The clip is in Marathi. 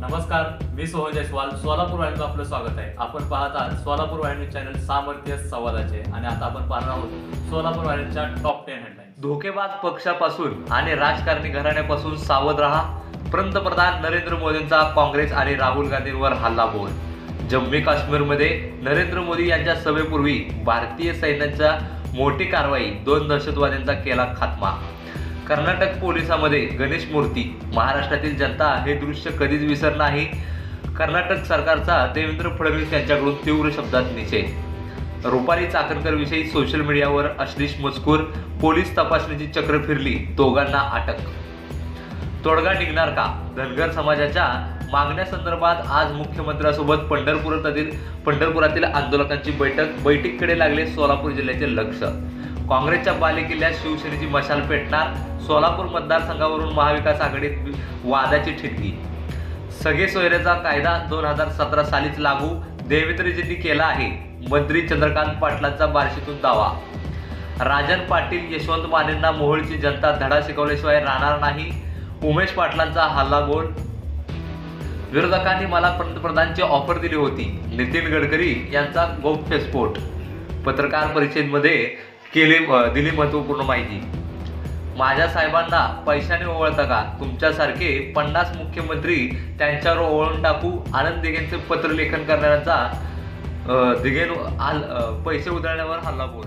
नमस्कार मी सोहन जयस्वाल सोलापूर वाहिनीचं आपलं स्वागत आहे. आपण पाहत आहात सोलापूर वाहिनी चॅनल सामर्थ्य संवादाचे आणि आता आपण पाहणार आहोत सोलापूर वाहिनीच्या टॉप टेन हेडलाईन धोकेबाज पक्षापासून आणि राजकारणी घराण्यापासून सावध राहा. पंतप्रधान नरेंद्र मोदींचा काँग्रेस आणि राहुल गांधींवर हल्ला बोल. जम्मू काश्मीरमध्ये नरेंद्र मोदी यांच्या सभेपूर्वी भारतीय सैन्याच्या मोठी कारवाई दोन दहशतवाद्यांचा केला खात्मा. कर्नाटक पोलिसामध्ये गणेश मूर्ती. महाराष्ट्रातील जनता हे दृश्य कधीच विसर नाही. कर्नाटक सरकारचा देवेंद्र फडणवीस यांच्याकडून तीव्र शब्दात निषेध. रुपाली चाकणकरविषयी सोशल मीडियावर अश्लीष मजकूर पोलीस तपासणीची चक्र फिरली दोघांना अटक. तोडगा निघणार का? धनगर समाजाच्या मागण्यासंदर्भात आज मुख्यमंत्र्यांसोबत पंढरपुरातील पंढरपुरातील आंदोलकांची बैठक बैठकीकडे लागले सोलापूर जिल्ह्याचे लक्ष. काँग्रेसच्या बालेकिल्ल्यात शिवसेनेची मशाल पेटणार सोलापूर मतदारसंघावरून महाविकास आघाडीत वादाची ठिणगी सगळे सोयऱ्याचा कायदा दोन हजार सतरा सालीच लागू देवेंद्रजींनी केला आहे मंत्री चंद्रकांत पाटलांचा बार्शीतून दावा. राजन पाटील यशवंत मानेंना मोहोळची जनता धडा शिकवल्याशिवाय राहणार नाही उमेश पाटलांचा हल्ला बोल विरोधकांनी मला पंतप्रधानची ऑफर दिली होती नितीन गडकरी यांचा गौप्यस्फोट पत्रकार परिषदेमध्ये केली दिली महत्त्वपूर्ण माहिती. माझ्या साहेबांना पैशाने ओवळता का? तुमच्यासारखे पन्नास मुख्यमंत्री त्यांच्यावर ओवळून टाकू आनंद दिघेंचे पत्रलेखन करणाऱ्यांचा दिघेन आल- पैसे उधळण्यावर हल्ला बोल.